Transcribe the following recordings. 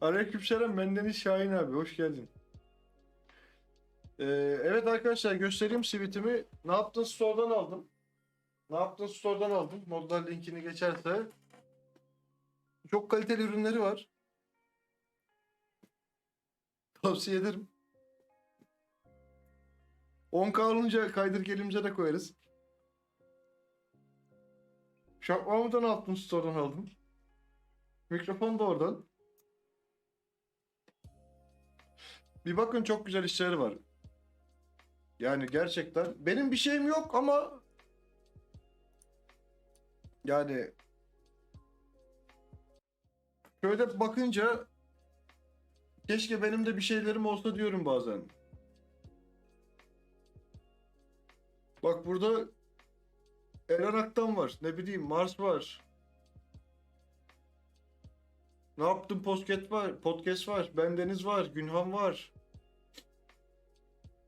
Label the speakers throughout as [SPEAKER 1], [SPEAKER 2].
[SPEAKER 1] Aleykümselam bendeniz Şahin abi hoş geldin. Ee, evet arkadaşlar göstereyim sivitimi. Ne yaptın store'dan aldım. Ne yaptın store'dan aldım. Modlar linkini geçerse. Çok kaliteli ürünleri var. Tavsiye ederim. 10K olunca kaydır elimize de koyarız. Şapkamı da ne yaptın store'dan aldım. Mikrofon da oradan. Bir bakın çok güzel işleri var. Yani gerçekten benim bir şeyim yok ama yani şöyle bakınca keşke benim de bir şeylerim olsa diyorum bazen. Bak burada Eren Aktan var. Ne bileyim Mars var. Ne yaptın podcast var, podcast var, bendeniz var, Günhan var.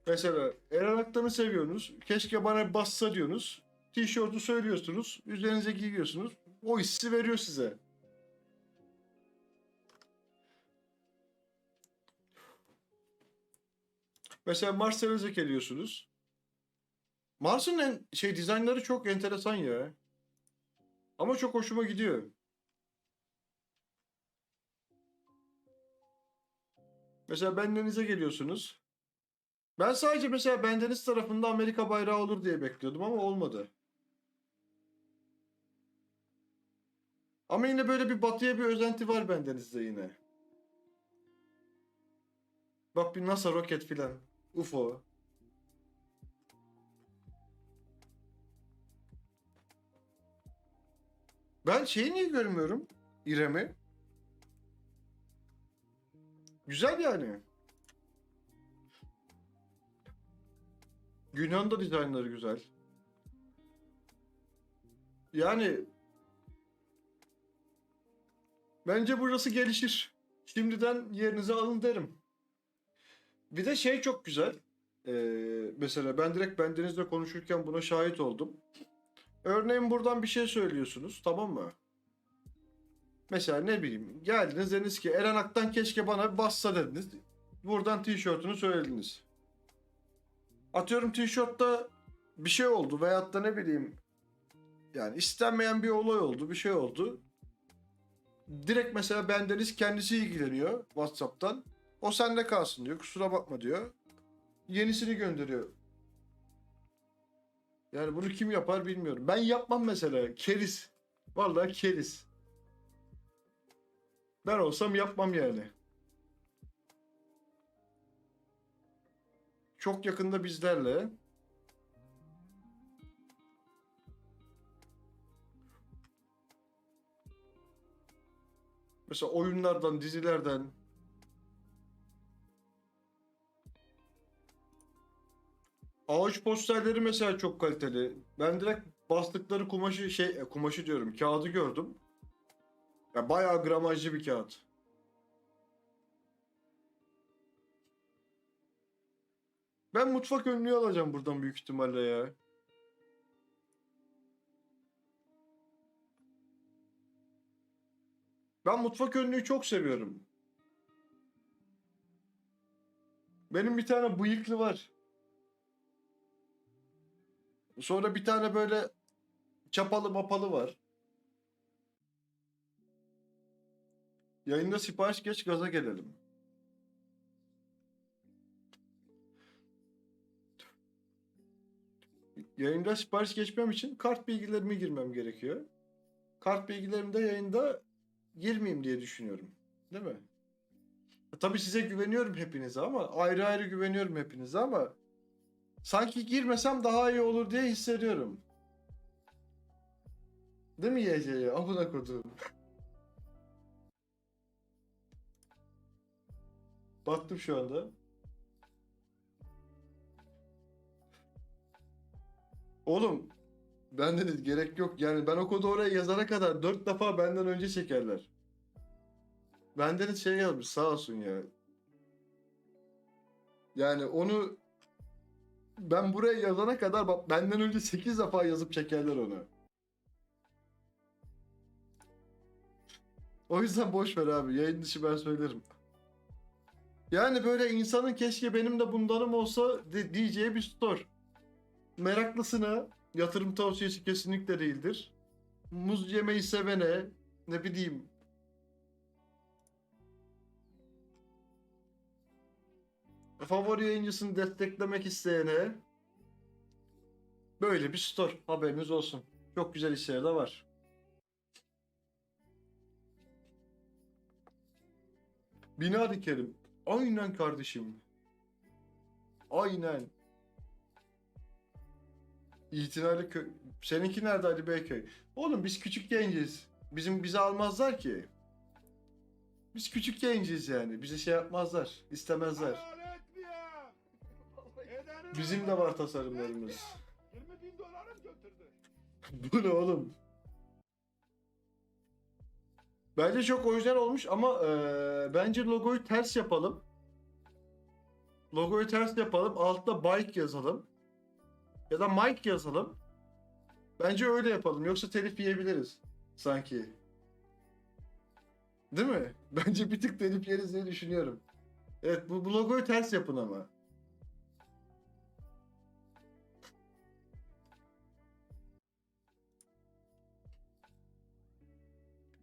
[SPEAKER 1] Mesela Eren Aktan'ı seviyorsunuz. Keşke bana bassa diyorsunuz. Tişörtü söylüyorsunuz. Üzerinize giyiyorsunuz. O hissi veriyor size. Mesela Mars Sevezek geliyorsunuz. Mars'ın en, şey dizaynları çok enteresan ya. Ama çok hoşuma gidiyor. Mesela bendenize geliyorsunuz. Ben sadece mesela bendeniz tarafında Amerika bayrağı olur diye bekliyordum ama olmadı. Ama yine böyle bir batıya bir özenti var bendenizde yine. Bak bir NASA roket filan. UFO. Ben şeyi niye görmüyorum? İrem'i. Güzel yani. Günhan da dizaynları güzel. Yani bence burası gelişir. Şimdiden yerinize alın derim. Bir de şey çok güzel. Ee, mesela ben direkt bendenizle konuşurken buna şahit oldum. Örneğin buradan bir şey söylüyorsunuz tamam mı? Mesela ne bileyim geldiniz dediniz ki Eren Ak'tan keşke bana bir bassa dediniz. Buradan tişörtünü söylediniz. Atıyorum tişörtte bir şey oldu veyahut da ne bileyim yani istenmeyen bir olay oldu bir şey oldu. Direkt mesela bendeniz kendisi ilgileniyor Whatsapp'tan. O sende kalsın diyor kusura bakma diyor. Yenisini gönderiyor. Yani bunu kim yapar bilmiyorum. Ben yapmam mesela. Keriz. Vallahi keriz. Ben olsam yapmam yani. Çok yakında bizlerle. Mesela oyunlardan, dizilerden. Ağaç posterleri mesela çok kaliteli. Ben direkt bastıkları kumaşı şey kumaşı diyorum kağıdı gördüm. Ya bayağı gramajlı bir kağıt. Ben mutfak önlüğü alacağım buradan büyük ihtimalle ya. Ben mutfak önlüğü çok seviyorum. Benim bir tane bıyıklı var. Sonra bir tane böyle çapalı mapalı var. Yayında sipariş geç gaza gelelim. Yayında sipariş geçmem için kart bilgilerimi girmem gerekiyor. Kart bilgilerimi de yayında girmeyeyim diye düşünüyorum. Değil mi? E, Tabii size güveniyorum hepinize ama ayrı ayrı güveniyorum hepinize ama sanki girmesem daha iyi olur diye hissediyorum. Değil mi YC'ye? Amına kodum. Baktım şu anda. Oğlum benden de gerek yok. Yani ben o kodu oraya yazana kadar dört defa benden önce çekerler. Benden de şey yazmış sağ olsun ya. Yani onu ben buraya yazana kadar bak benden önce 8 defa yazıp çekerler onu. O yüzden boş ver abi. Yayın dışı ben söylerim. Yani böyle insanın keşke benim de bundanım olsa de- diyeceği bir store. Meraklısına yatırım tavsiyesi kesinlikle değildir. Muz yemeyi sevene ne bileyim favori yayıncısını desteklemek isteyene böyle bir store haberiniz olsun. Çok güzel işleri de var. Bina dikerim. Aynen kardeşim. Aynen. İtinaylı kö... Seninki nerede Ali Beyköy? Oğlum biz küçük genciz. Bizim bizi almazlar ki. Biz küçük genciz yani. Bize şey yapmazlar. istemezler. Bizim de var tasarımlarımız.
[SPEAKER 2] 20 bin dolarım götürdü.
[SPEAKER 1] Bu ne oğlum? Bence çok orijinal olmuş ama eee, bence logoyu ters yapalım. Logoyu ters yapalım. Altta bike yazalım. Ya da Mike yazalım. Bence öyle yapalım. Yoksa telif yiyebiliriz. Sanki. Değil mi? Bence bir tık telif yeriz diye düşünüyorum. Evet bu, bu logoyu ters yapın ama.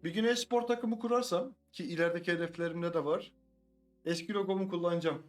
[SPEAKER 1] Bir gün e-spor takımı kurarsam ki ilerideki hedeflerimde de var. Eski logomu kullanacağım.